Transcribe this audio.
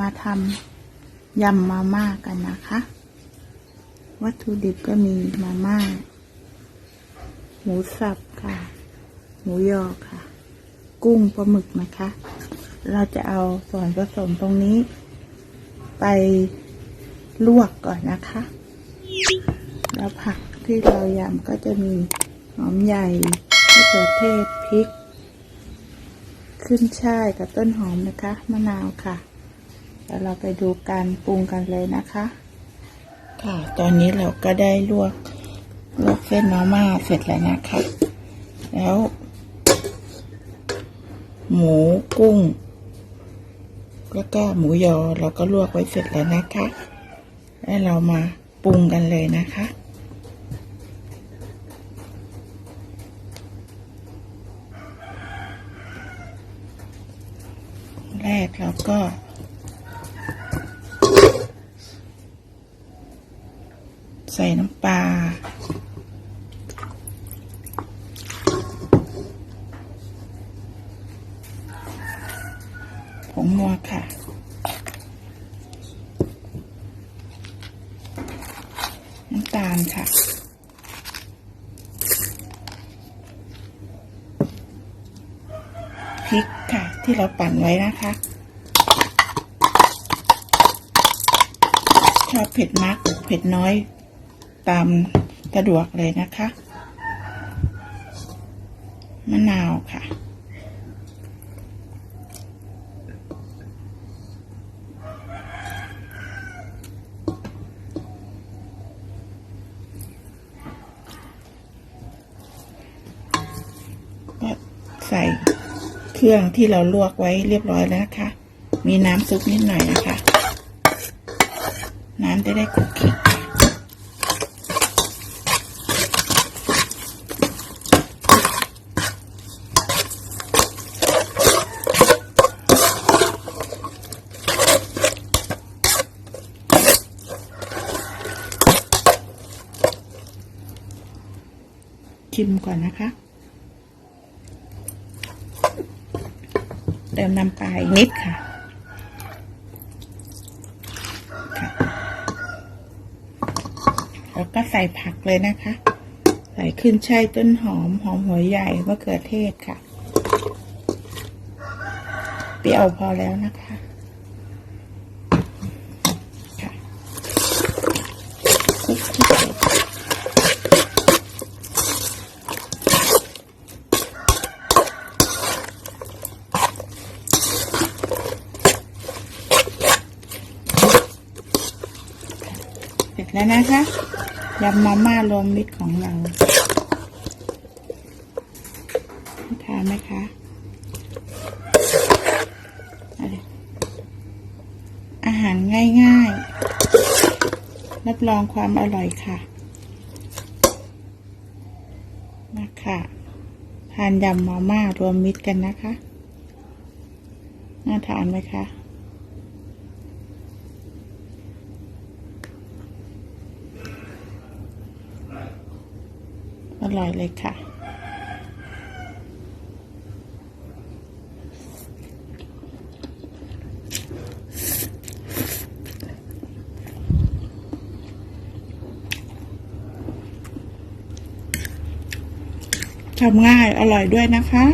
มาทำยำมาม่ากันนะคะ วัตถุดิบก็มีมาม่า หมูสับค่ะ หมูยอค่ะ กุ้งปลาหมึกนะคะ เราจะเอาส่วนผสมตรงนี้ ไปลวกก่อนนะคะ แล้วผักที่เรายำก็จะมีหอมใหญ่มะเขือเทศพริก ขึ้นช่ายกับต้นหอมนะคะ มะนาวค่ะ แล้วเราไปดูการปรุงกันเลยนะคะ ค่ะ ตอนนี้เราก็ได้ลวกลวกเส้นมาม่าเสร็จแล้วนะคะ แล้ว หมูกุ้ง แล้วก็หมูยอเราก็ลวกไว้เสร็จแล้วนะคะ แล้วเรามาปรุงกันเลยนะคะแรกเราก็ ใส่น้ำปลา ผงนัวค่ะ น้ำตาลค่ะ พริกค่ะ ที่เราปั่นไว้นะคะชอบเผ็ดมากเผ็ดน้อย ตามสะดวกเลยนะคะ มะนาวค่ะ ก็ใส่เครื่องที่เราลวกไว้เรียบร้อยแล้วนะคะ มีน้ำซุปนิดหน่อยนะคะ น้ำจะได้คลุกคิก ชิมก่อนนะคะ เติมน้ำปลาอีกนิดค่ะแล้วก็ใส่ผักเลยนะคะ ใส่ขึ้นช่ายต้นหอม หอมหัวใหญ่มะเขือเทศค่ะ เปรี้ยวพอแล้วนะคะคลุกคลิก เสร็จแล้วนะคะยำมาม่ารวมมิตรของเราทานไหมคะอะไรอาหารง่ายๆ รับรองความอร่อยค่ะมาค่ะทานยำมาม่ารวมมิตรกันนะคะ น่าทานไหมคะ อ ร่อยเลยค่ะ ทำง่ายอร่อยด้วยนะคะ